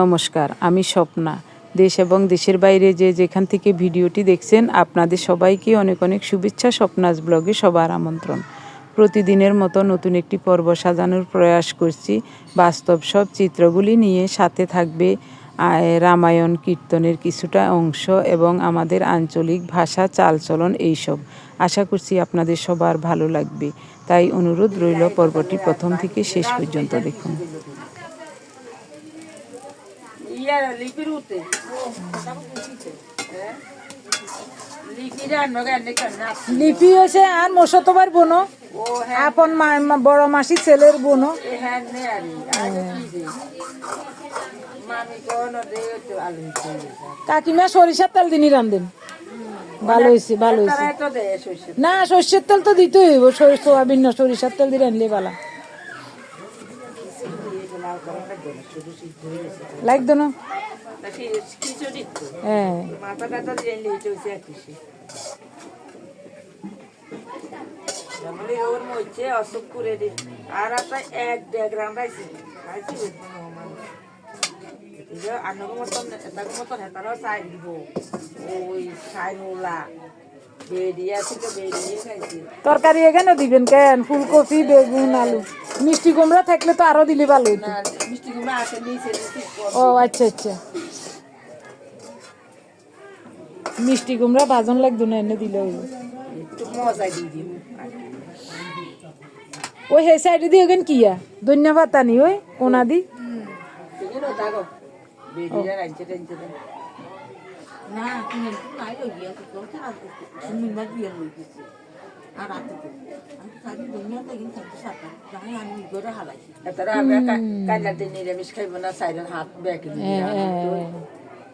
নমস্কার, আমি স্বপ্না। দেশ এবং দেশের বাইরে যে যেখান থেকে ভিডিওটি দেখছেন, আপনাদের সবাইকে অনেক অনেক শুভেচ্ছা, স্বপ্নাস ব্লগে সবার আমন্ত্রণ। প্রতিদিনের মতো নতুন একটি পর্ব সাজানোর প্রয়াস করছি। বাস্তব সব চিত্রগুলি নিয়ে সাথে থাকবে রামায়ণ কীর্তনের কিছুটা অংশ এবং আমাদের আঞ্চলিক ভাষা চালচলন এইসব। আশা করছি আপনাদের সবার ভালো লাগবে। তাই অনুরোধ রইল পর্বটি প্রথম থেকে শেষ পর্যন্ত দেখুন। লিপির উঠে। কান্না লিপি হয়েছে আর মশতবার বোনো। হ্যাঁ। আপন বড় মাসি ছেলের বোনো। হ্যাঁ কাকিমা সরিষার তেল দিনই রান্ধেন ভালো হয়েছে ভালো হয়েছে না সর্ষের তেল তো দিতেই হইব। সরিষ সোয়াবিন না সরিষার তেল দিয়ে রানলে ভালো। লাগতো না নাকি কিছু দিত হ্যাঁ মাথাটা তো দিয়ে নিয়ে চলছে কিছু বলে ওর মধ্যে অসুখ করে দি আর এক মতন দিব ওই চাই তরকারি এখানে দিবেন কেন? ফুলকপি বেগুন আলু। মিষ্টি কুমড়া থাকলে তো আরও দিলে ভালো ও আচ্ছা আচ্ছা। মিষ্টি কুমড়া ভাজন লাগতো না এনে দিলে ওই হে সাইডে দিয়ে ওখানে কিয়া ধন্যবাদ আনি ওই কোনা দি ঠিক আছে থাকো বেরিয়ে রাইছে টেনছে না নাই তো আর রাতে তো আমি যাই আমি করে হালাইছি আমরা কাইলাতে নিরামিষ খাইব না সাইডের হাত ব্যাকে দিয়ে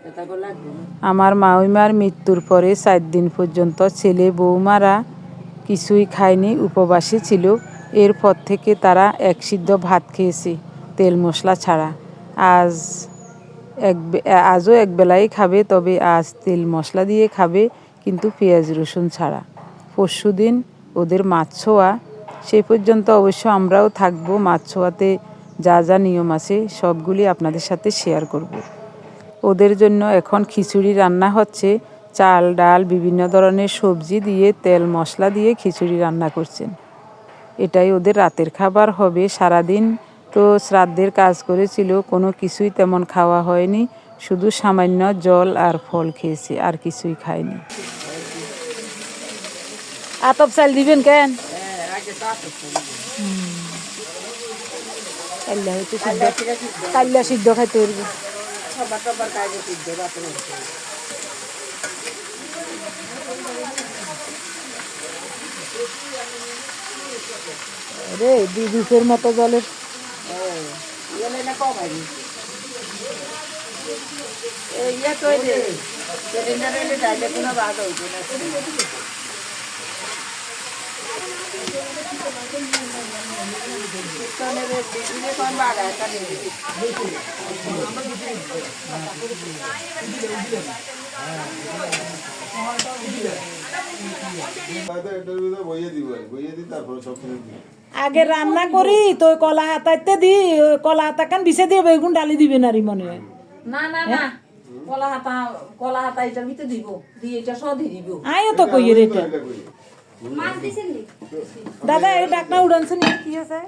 এটা গো লাগবে না আমার মাউইমার মৃত্যুর পরে চার দিন পর্যন্ত ছেলে বৌমারা কিছুই খায়নি উপবাসী ছিল। এরপর থেকে তারা এক সিদ্ধ ভাত খেয়েছে তেল মশলা ছাড়া। আজ এক আজও এক বেলাই খাবে, তবে আজ তেল মশলা দিয়ে খাবে, কিন্তু পেঁয়াজ রসুন ছাড়া। পরশু দিন ওদের মাছ ছোঁয়া। সেই পর্যন্ত অবশ্য আমরাও থাকব মাছ ছোঁয়াতে। যা যা নিয়ম আছে, সবগুলি আপনাদের সাথে শেয়ার করব। ওদের জন্য এখন খিচুড়ি রান্না হচ্ছে। চাল, ডাল, বিভিন্ন ধরনের সবজি দিয়ে তেল মশলা দিয়ে খিচুড়ি রান্না করছেন। এটাই ওদের রাতের খাবার হবে, সারাদিন তো শ্রাদ্ধের কাজ করেছিল কোনো কিছুই তেমন খাওয়া হয়নি শুধু সামান্য জল আর ফল খেয়েছি আর কিছুই খাইনি আতপ চাল দিবেন কেন? কাল্লা হয়তো সিদ্ধ কাল্লা সিদ্ধ খাইতে পারবে। রে দুধের মতো জলের ইয়ে না কম এই ইয়ে তো যে সিলিন্ডারে ডাইলে কোনো বাদ হইতো না বইয়ে দিব, বইয়ে দিই তারপরে সব কিছু দিই আগে রান্না করি তো কলা হাতাইতে দি কলা হাতা কান বিছে দিয়ে বেগুন ডালি না আর মনে হয়। না না না। কলা হাতা কলা হাতা এটার ভিতরে দিব দিয়ে এটা সহ দিয়ে দিব। আইও তো কইয়ে রে এটা দাদা এই ডাকনা উড়ানছে নি কি আছে?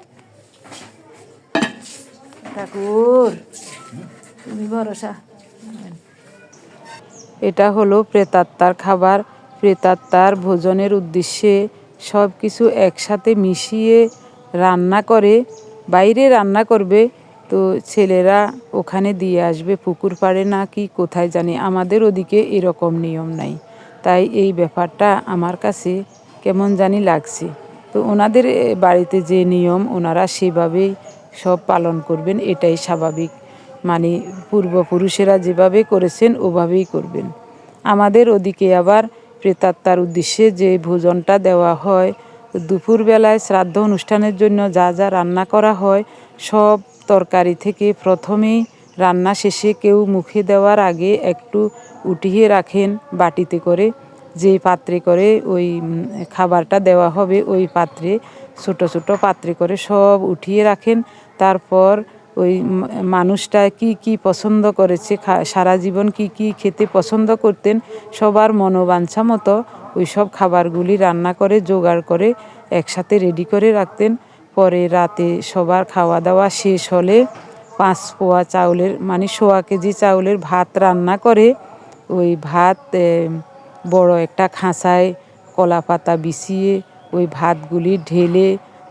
ঠাকুর তুমি ভরসা। এটা হলো প্রেতাত্মার খাবার। প্রেতাত্মার ভোজনের উদ্দেশ্যে সব কিছু একসাথে মিশিয়ে রান্না করে, বাইরে রান্না করবে, তো ছেলেরা ওখানে দিয়ে আসবে, পুকুর পাড়ে না কি, কোথায় জানি। আমাদের ওদিকে এরকম নিয়ম নাই। তাই এই ব্যাপারটা আমার কাছে কেমন জানি লাগছে। তো ওনাদের বাড়িতে যে নিয়ম, ওনারা সেভাবেই সব পালন করবেন, এটাই স্বাভাবিক। মানে পূর্বপুরুষেরা যেভাবে করেছেন, ওভাবেই করবেন। আমাদের ওদিকে আবার প্রেতাত্মার উদ্দেশ্যে যে ভোজনটা দেওয়া হয়, দুপুরবেলায় শ্রাদ্ধ অনুষ্ঠানের জন্য যা যা রান্না করা হয়, সব তরকারি থেকে প্রথমেই রান্না শেষে কেউ মুখে দেওয়ার আগে একটু উঠিয়ে রাখেন বাটিতে করে। যে পাত্রে করে ওই খাবারটা দেওয়া হবে, ওই পাত্রে, ছোট ছোট পাত্রে করে সব উঠিয়ে রাখেন। তারপর ওই মানুষটা কি কি পছন্দ করেছে সারা জীবন কি কি খেতে পছন্দ করতেন, সবার মনোবাঞ্ছা মতো ওই সব খাবারগুলি রান্না করে, জোগাড় করে একসাথে রেডি করে রাখতেন। পরে রাতে সবার খাওয়া দাওয়া শেষ হলে পাঁচ পোয়া চাউলের মানে সোয়া কেজি চাউলের ভাত রান্না করে, ওই ভাত বড় একটা খাঁচায় কলা পাতা বিছিয়ে ওই ভাতগুলি ঢেলে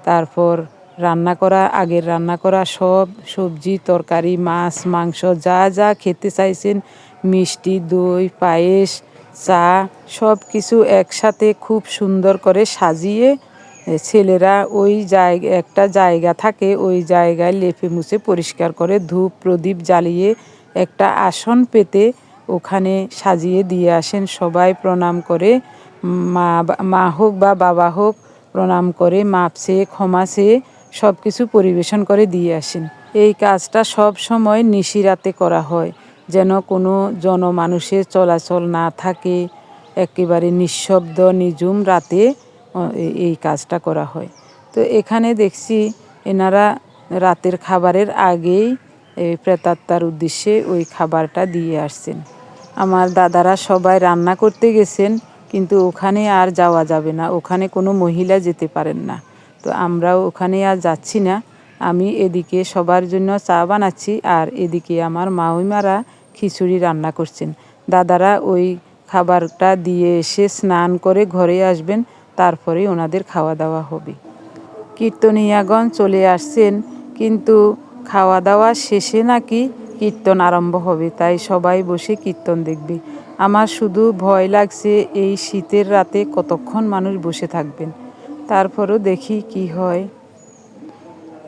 তারপর রান্না করা, আগের রান্না করা সব, সবজি, তরকারি, মাছ, মাংস, যা যা খেতে চাইছেন, মিষ্টি, দই, পায়েস, চা সব কিছু একসাথে খুব সুন্দর করে সাজিয়ে ছেলেরা ওই জায়গা, একটা জায়গা থাকে, ওই জায়গায় লেপে মুছে পরিষ্কার করে ধূপ, প্রদীপ জ্বালিয়ে একটা আসন পেতে ওখানে সাজিয়ে দিয়ে আসেন। সবাই প্রণাম করে, মা মা হোক বা বাবা হোক, প্রণাম করে মাপ চেয়ে ক্ষমা চেয়ে সব কিছু পরিবেশন করে দিয়ে আসেন। এই কাজটা সব সময় নিশিরাতে করা হয়, যেন কোনো জনমানুষের চলাচল না থাকে, একেবারে নিঃশব্দ, নিঝুম রাতে এই কাজটা করা হয়। তো এখানে দেখছি এনারা রাতের খাবারের আগেই এই প্রেতাত্মার উদ্দেশ্যে ওই খাবারটা দিয়ে আসছেন। আমার দাদারা সবাই রান্না করতে গেছেন, কিন্তু ওখানে আর যাওয়া যাবে না, ওখানে কোনো মহিলা যেতে পারেন না। তো আমরাও ওখানে আর যাচ্ছি না। আমি এদিকে সবার জন্য চা বানাচ্ছি আর এদিকে আমার মাউইমারা খিচুড়ি রান্না করছেন। দাদারা ওই খাবারটা দিয়ে এসে স্নান করে ঘরে আসবেন তারপরে ওনাদের খাওয়া দাওয়া হবে। কীর্তনিয়াগণ চলে আসছেন, কিন্তু খাওয়া দাওয়া শেষে নাকি কীর্তন আরম্ভ হবে, তাই সবাই বসে কীর্তন দেখবে। আমার শুধু ভয় লাগছে এই শীতের রাতে কতক্ষণ মানুষ বসে থাকবেন। তারপরও দেখি কি হয়।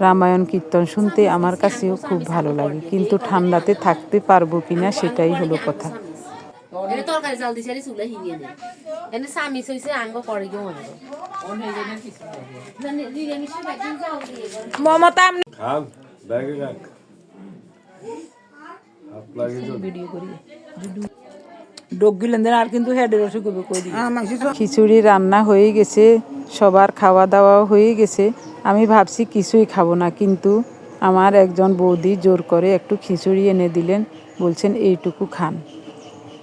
রামায়ণ কীর্তন শুনতে আমার কাছেও খুব ভালো লাগে কিন্তু ঠান্ডাতে থাকতে পারব কি না সেটাই হলো কথা। তরকারি চাল দিছে চুলে হিগিয়ে নে এনে স্বামী চইছে আঙ্গ করে গিয়ে নিরামিষ একদিন যাও দিয়ে। মমতা খান ব্যাগে রাখ। ভিডিও করি। আর কিন্তু হেডের অসুখ হবে কই খিচুড়ি রান্না হয়ে গেছে সবার খাওয়া দাওয়াও হয়ে গেছে। আমি ভাবছি কিছুই খাব না কিন্তু আমার একজন বৌদি জোর করে একটু খিচুড়ি এনে দিলেন বলছেন এইটুকু খান।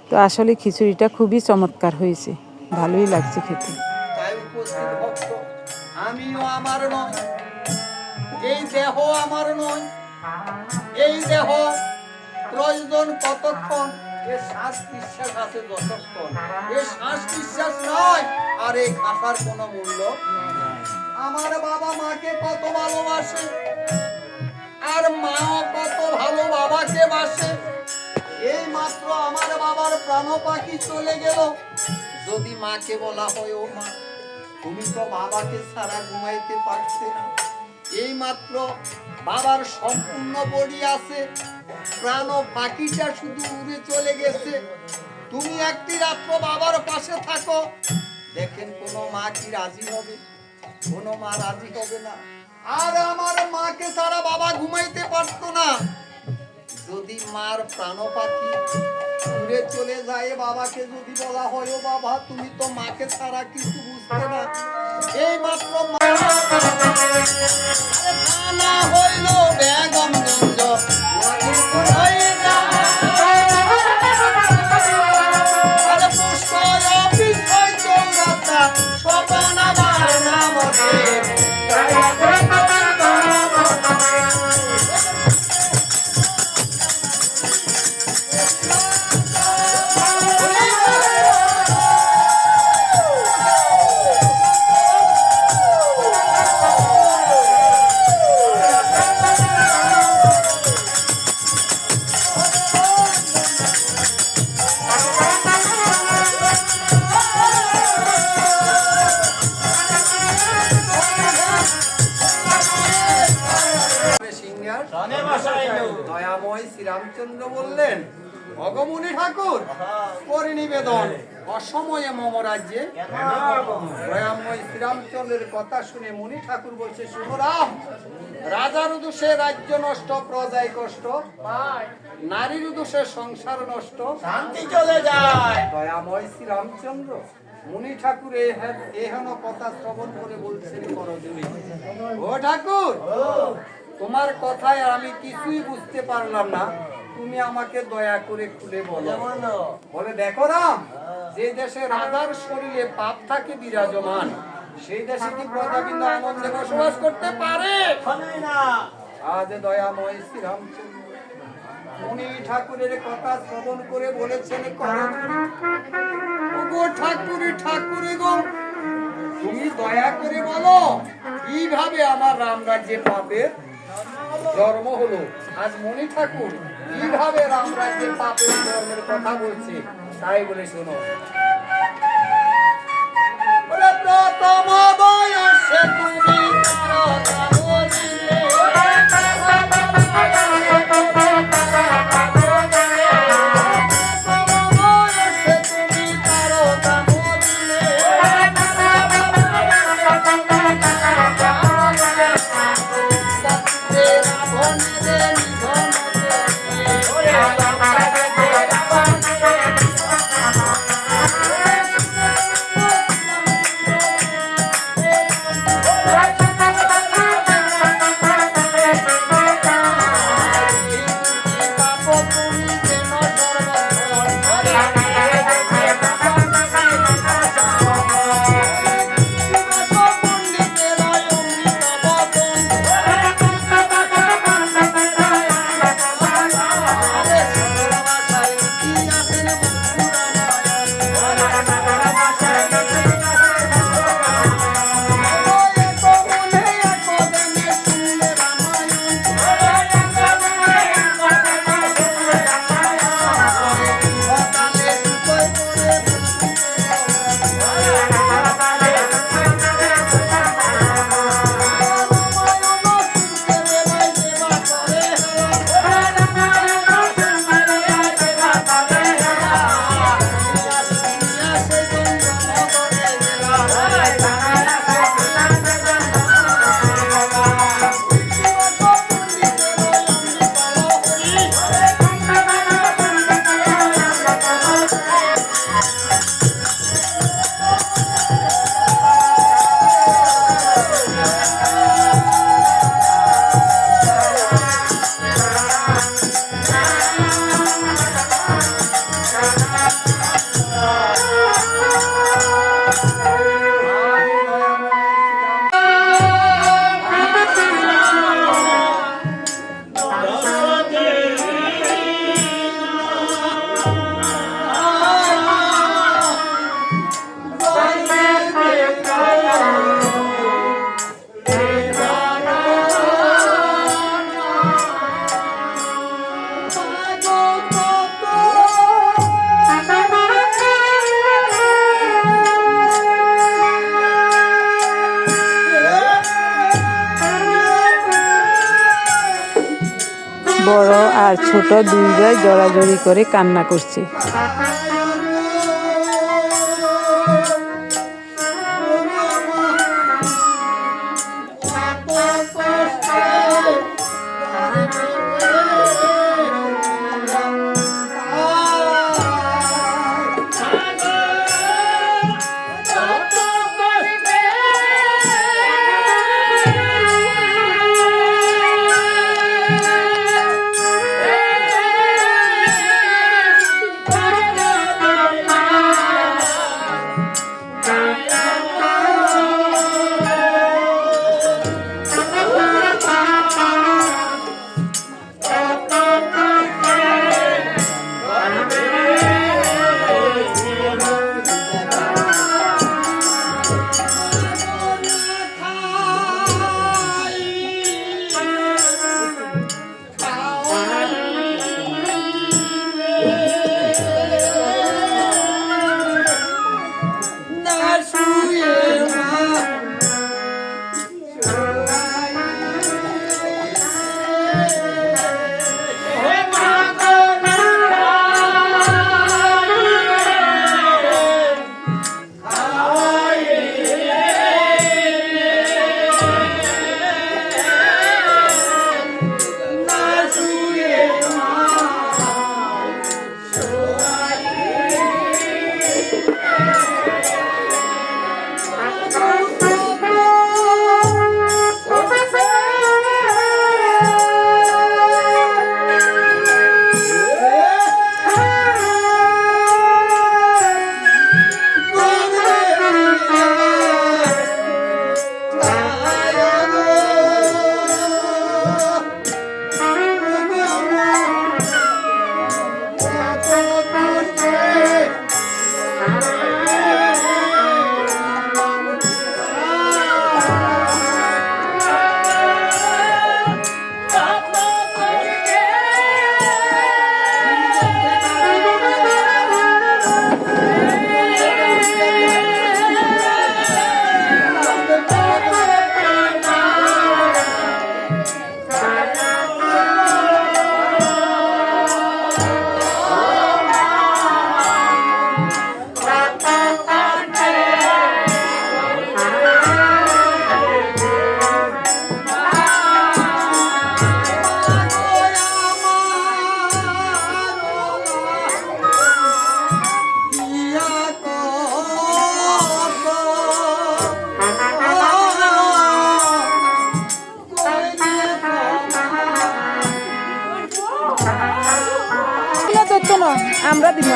তো আসলে খিচুড়িটা খুবই চমৎকার হয়েছে ভালোই লাগছে খেতে। তাই উপস্থিত ভক্ত আমিও আমার নয়। এই দেহ আমার নয়। এই দেহ প্রয়োজন কতক্ষণ এ শ্বাস নিঃশ্বাস আছে যতক্ষণ এ শ্বাস নিঃশ্বাস নয় আর এই কোনো মূল্য আমার বাবা মাকে কত ভালোবাসে আর মাও কত ভালো বাবাকে বাসে। এই মাত্র আমার বাবার প্রাণ পাখি চলে গেল। যদি মাকে বলা হয় ও মা তুমি তো বাবাকে ছাড়া ঘুমাইতে পারছে না। এই মাত্র বাবার সম্পূর্ণ বডি আছে, প্রাণ পাখিটা শুধু উড়ে চলে গেছে। তুমি একটি রাত্র বাবার পাশে থাকো, দেখেন কোন মা কি রাজি হবে, কোন মা রাজি হবে না। আর আমার মাকে সারা বাবা ঘুমাইতে পারতো না। যদি মার প্রাণ পাখি ঘুরে চলে যায় বাবাকে যদি বলা হয় বাবা, তুমি তো মাকে ছাড়া কিছু বুঝতে না। এই মাত্র মা হইল বেগম গঞ্জ। ঠাকুর করি নিবেদন। অসময়ে মম রাজ্যে। শ্রীরামচন্দ্রের কথা শুনে মুনি ঠাকুর বলছে শুভরাম রাজার দোষে রাজ্য নষ্ট প্রজায় কষ্ট। নারীর দোষে সংসার নষ্ট। শান্তি চলে যায়। দয়াময় শ্রীরামচন্দ্র মুনি ঠাকুর এহেন কথা শ্রবণ করে বলছেন করজনী ও ঠাকুর তোমার কথায় আমি কিছুই বুঝতে পারলাম না। তুমি আমাকে দয়া করে খুলে বলো। বলে। দেখো রাম যে দেশে রাজার শরীরে পাপ থাকে বিরাজমান সেই দেশে কি প্রজাবিন্দু আনন্দে বসবাস করতে পারে? আজ দয়াময় শ্রীরামচন্দ্র উনি ঠাকুরের কথা শ্রবণ করে বলেছেন করো। গো ঠাকুরে ঠাকুরে গো তুমি দয়া করে বলো কীভাবে আমার রাম রাজ্যে পাপের জন্ম হলো? আজ মণি ঠাকুর কীভাবে রাম রাজ্যে পাপের ধর্মের কথা বলছে তাই বলে শোনো। আর ছোট দুই ভাই জড়াজড়ি করে কান্না করছে।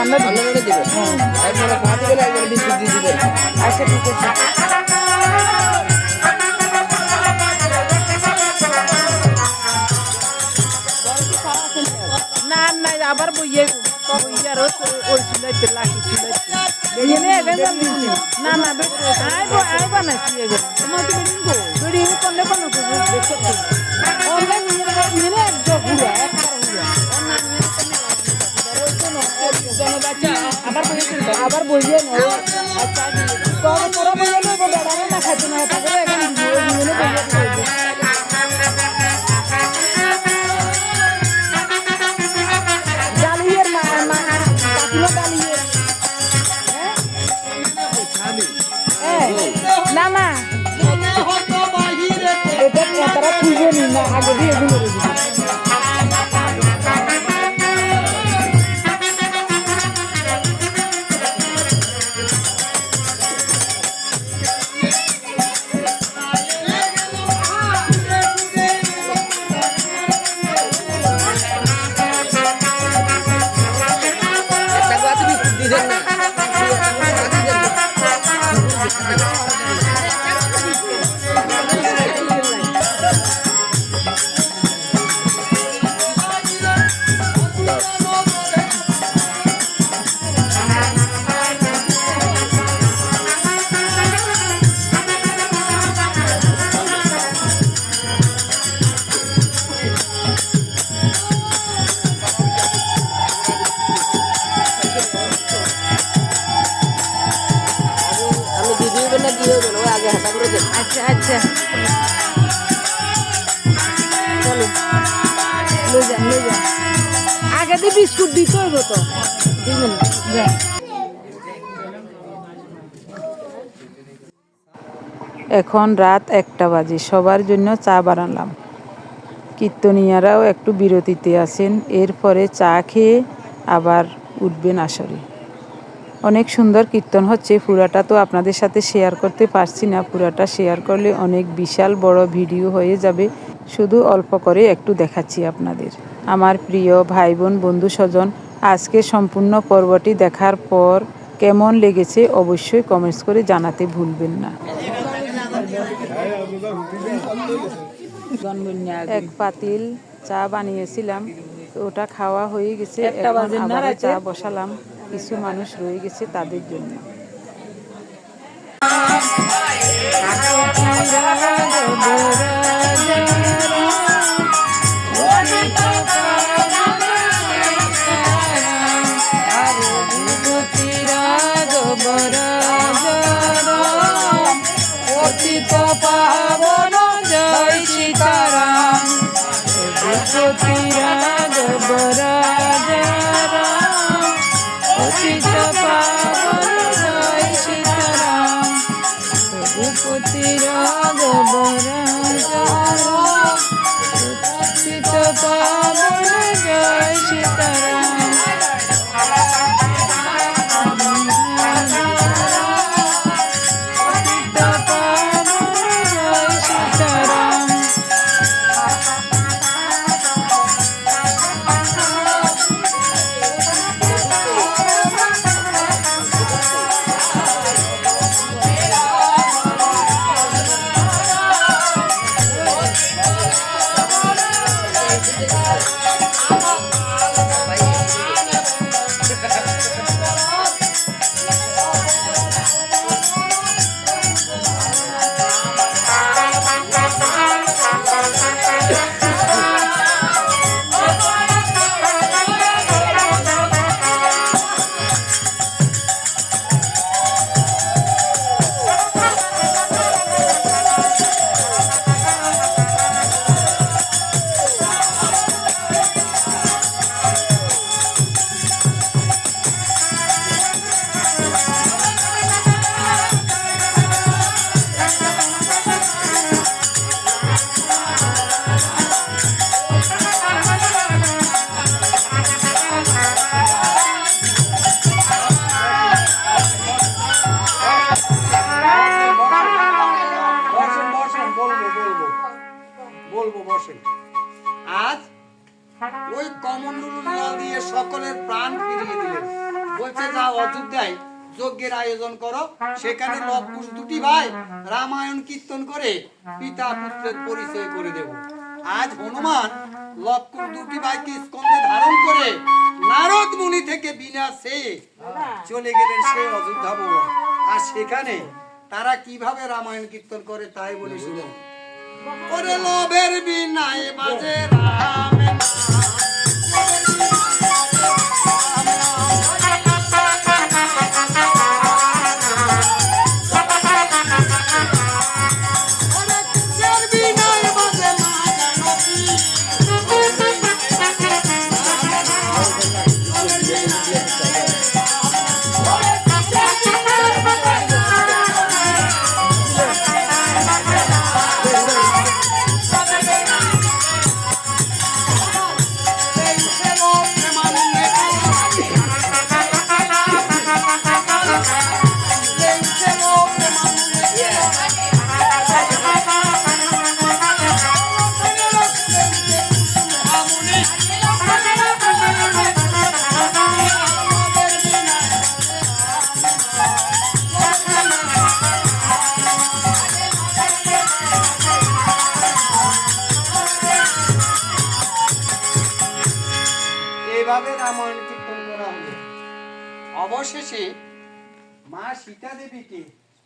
আমরা দিব আমরা দিব। আপনারা দেবেন একজনে পা দিবেন একজনে বিস্কুট দিয়ে দিবেন। আচ্ছা ঠিক আছে। না না আবার বইয়ে বইয়ে আর ওই চুলাইতে লাকি চুলাইতে এনে এখানে না না আইব আইবা না কি এগে তোমার কি বেডিং গো? বেডিং করলে কোনো কিছু দেখতে অনলাইন নিয়ে এক জগ হুয়া আবার আবার বইয়ে তোর তোরা বইয়ে বেড়ানো না খাইতে না তারপরে এখন দিয়ে দিয়ে বইয়ে আচ্ছা আচ্ছা। আগে বিস্কুট দিতে হইব তো। এখন রাত একটা বাজে, সবার জন্য চা বানালাম। কীর্তনিয়ারাও একটু বিরতিতে আছেন, এরপরে চা খেয়ে আবার উঠবেন আসরে। অনেক সুন্দর কীর্তন হচ্ছে। পুরাটা তো আপনাদের সাথে শেয়ার করতে পারছি না। পুরাটা শেয়ার করলে অনেক বিশাল বড় ভিডিও হয়ে যাবে। শুধু অল্প করে একটু দেখাচ্ছি আপনাদের। আমার প্রিয় ভাই বোন বন্ধু স্বজন আজকে সম্পূর্ণ পর্বটি দেখার পর কেমন লেগেছে অবশ্যই কমেন্টস করে জানাতে ভুলবেন না। এক পাতিল চা বানিয়েছিলাম ওটা খাওয়া হয়ে গেছে। চা বসালাম। কিছু মানুষ রয়ে গেছে তাদের জন্য। পাবন Shri Ram. আজ ওই কমন দিয়ে সকলের প্রাণ ফিরিয়ে দিলেন বলছে, যা অযোধ্যায় যজ্ঞের আয়োজন করো, সেখানে লক্ষ দুটি ভাই রামায়ণ কীর্তন করে পিতা পুত্রের পরিচয় করে দেব। আজ হনুমান লক্ষ দুটি ভাইকে স্কন্ধে ধারণ করে নারদ মুনি থেকে বিনা সে চলে গেলেন সেই অযোধ্যা ভবন। আর সেখানে তারা কীভাবে রামায়ণ কীর্তন করে তাই বলে শুনুন। ওরে লোভের বিনায় বাজে রাম নাম। সীতা দেবীকে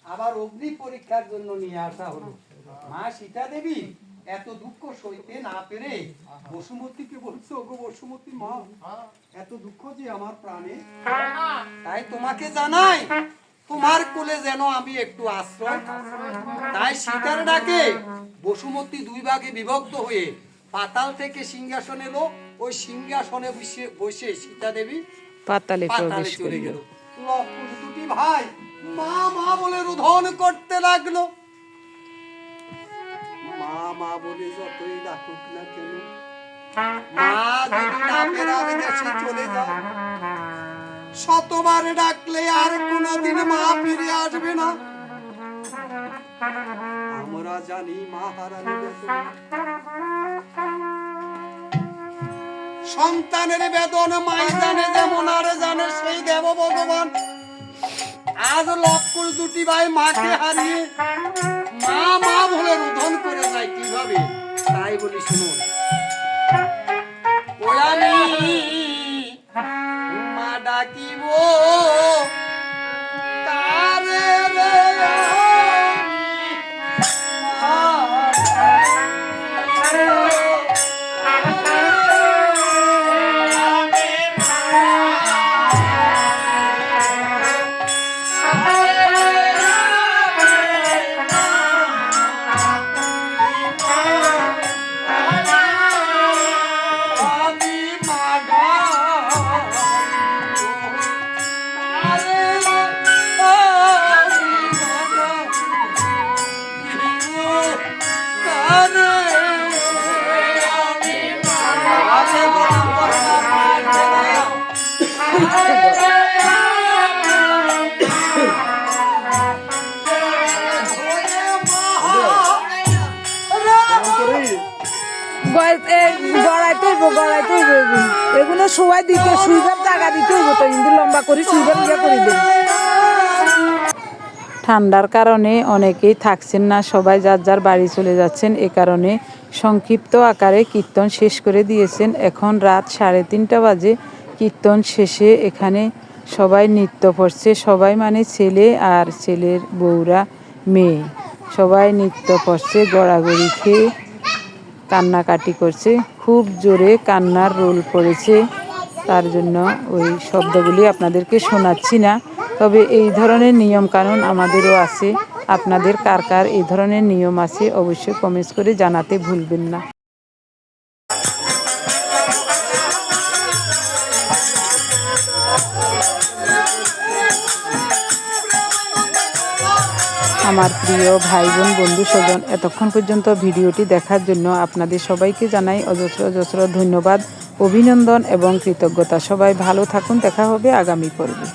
আবার অগ্নি পরীক্ষার জন্য নিয়ে আসা হলো। মা সীতা দেবী এত দুঃখ সইতে না পেরে বসুমতীকে বলছে ওগো বসুমতী মা এত দুঃখ যে আমার প্রাণে। তাই তোমাকে জানাই তোমার কোলে যেন আমি একটু আশ্রয় তাই সীতার ডাকে বসুমতী দুই ভাগে বিভক্ত হয়ে পাতাল থেকে সিংহাসন এলো। ওই সিংহাসনে বসে বসে সীতা দেবী পাতালে পাতালে চলে গেল। দুটি ভাই মা মা বলে রোধন করতে লাগল। মা মা বলে যতই ডাকুক না কেন, মা, যদি না দেশে চলে যায় শতবার ডাকলে আর মা ফিরে আসবে না। আমরা জানি মা বেদনা। সন্তানের বেদন মাই জানে যেমন আর জানে সেই দেব ভগবান আজ লক করে দুটি ভাই মাকে হারিয়ে মা মা বলে রোধন করে যায় কীভাবে? তাই বলি শুনুন। মা ডাকিব। এগুলো সবাই দিতে শুইবার জায়গা দিতে হইব তো লম্বা করে শুইবার করে ঠান্ডার কারণে অনেকেই থাকছেন না, সবাই যার যার বাড়ি চলে যাচ্ছেন, এ কারণে সংক্ষিপ্ত আকারে কীর্তন শেষ করে দিয়েছেন। এখন রাত সাড়ে তিনটা বাজে, কীর্তন শেষে এখানে সবাই নৃত্য করছে, সবাই মানে ছেলে আর ছেলের বউরা মেয়ে। সবাই নৃত্য করছে, গড়াগড়ি খেয়ে কান্নাকাটি করছে। খুব জোরে কান্নার রোল পড়েছে। তার জন্য ওই শব্দগুলি আপনাদেরকে শোনাচ্ছি না। তবে এই ধরনের নিয়ম কানুন আমাদেরও আছে। আপনাদের কার কার এই ধরনের নিয়ম আছে, অবশ্যই কমেন্টস করে জানাতে ভুলবেন না। আমার প্রিয় ভাই বোন বন্ধু স্বজন, এতক্ষণ পর্যন্ত ভিডিওটি দেখার জন্য আপনাদের সবাইকে জানাই অজস্র অজস্র ধন্যবাদ, অভিনন্দন এবং কৃতজ্ঞতা। সবাই ভালো থাকুন, দেখা হবে আগামী পর্বে।